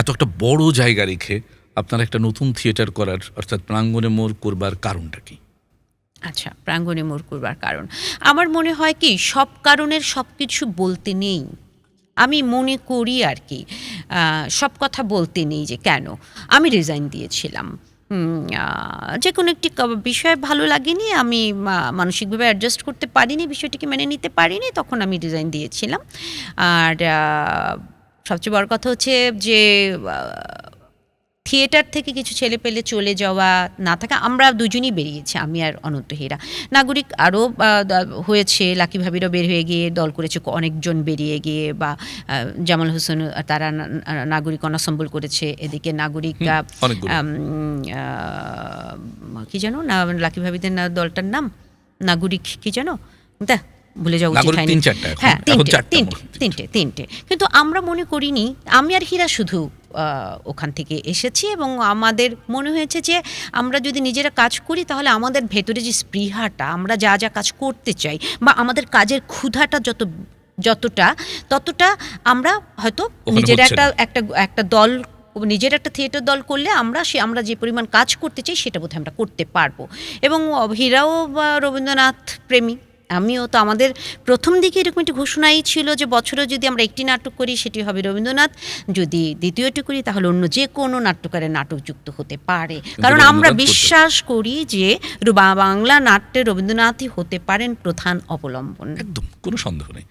এত একটা বড় জায়গা রেখে আপনারা একটা নতুন থিয়েটার করার, অর্থাৎ প্রাঙ্গণে মোড় করবার কারণটা কি? আচ্ছা প্রাঙ্গণে মোড় করবার কারণ। আমার মনে হয় কি, সব কারণের সব কিছু বলতে নেই। আমি মনে করি আর কি সব কথা বলতে নেই যে কেন। আমি রিজাইন দিয়েছিলাম। যে কোনো একটি বিষয় ভালো লাগেনি, আমি মানসিকভাবে অ্যাডজাস্ট করতে পারিনি, বিষয়টিকে মেনে নিতে পারিনি, তখন আমি ডিজাইন দিয়েছিলাম। আর সবচেয়ে বড় কথা হচ্ছে যে থিয়েটার থেকে কিছু ছেলে পেলে চলে যাওয়া না থাকা আমরা দুজনই বেরিয়েছি আমি আর অনন্ত হীরা। নাগরিক আরও হয়েছে লাকি ভাবিরও বের হয়ে গিয়ে দল করেছে অনেকজন বেরিয়ে গিয়ে বা জামাল হোসেন তারা নাগরিক অনাসম্বল করেছে এদিকে নাগরিক কি জানো না লাকি ভাবিদের না দলটার নাম নাগরিক কি জানো দা ভুলে যাওয়া উচিত হয়নি। হ্যাঁ তিনটে তিনটে তিনটে তিনটে। কিন্তু আমরা মনে করিনি আমি আর হীরা শুধু ওখান থেকে এসেছি এবং আমাদের মনে হয়েছে যে আমরা যদি নিজেরা কাজ করি তাহলে আমাদের ভেতরে যে স্পৃহাটা আমরা যা যা কাজ করতে চাই বা আমাদের কাজের ক্ষুধাটা যত যতটা ততটা আমরা হয়তো নিজের একটা একটা একটা দল নিজের একটা থিয়েটার দল করলে আমরা সে আমরা যে পরিমাণ কাজ করতে চাই সেটা বোধহয় আমরা করতে পারব। এবং হীরাও বা রবীন্দ্রনাথ প্রেমী আমিও তো আমাদের প্রথম দিকে এরকম একটি ঘোষণাই ছিল যে বছরে যদি আমরা একটি নাটক করি সেটি হবে রবীন্দ্রনাথ। যদি দ্বিতীয়টি করি তাহলে অন্য যে কোনো নাট্যকারের নাটক যুক্ত হতে পারে। কারণ আমরা বিশ্বাস করি যে বাংলা নাট্যে রবীন্দ্রনাথই হতে পারেন প্রধান অবলম্বন। একদম কোনো সন্দেহ নেই।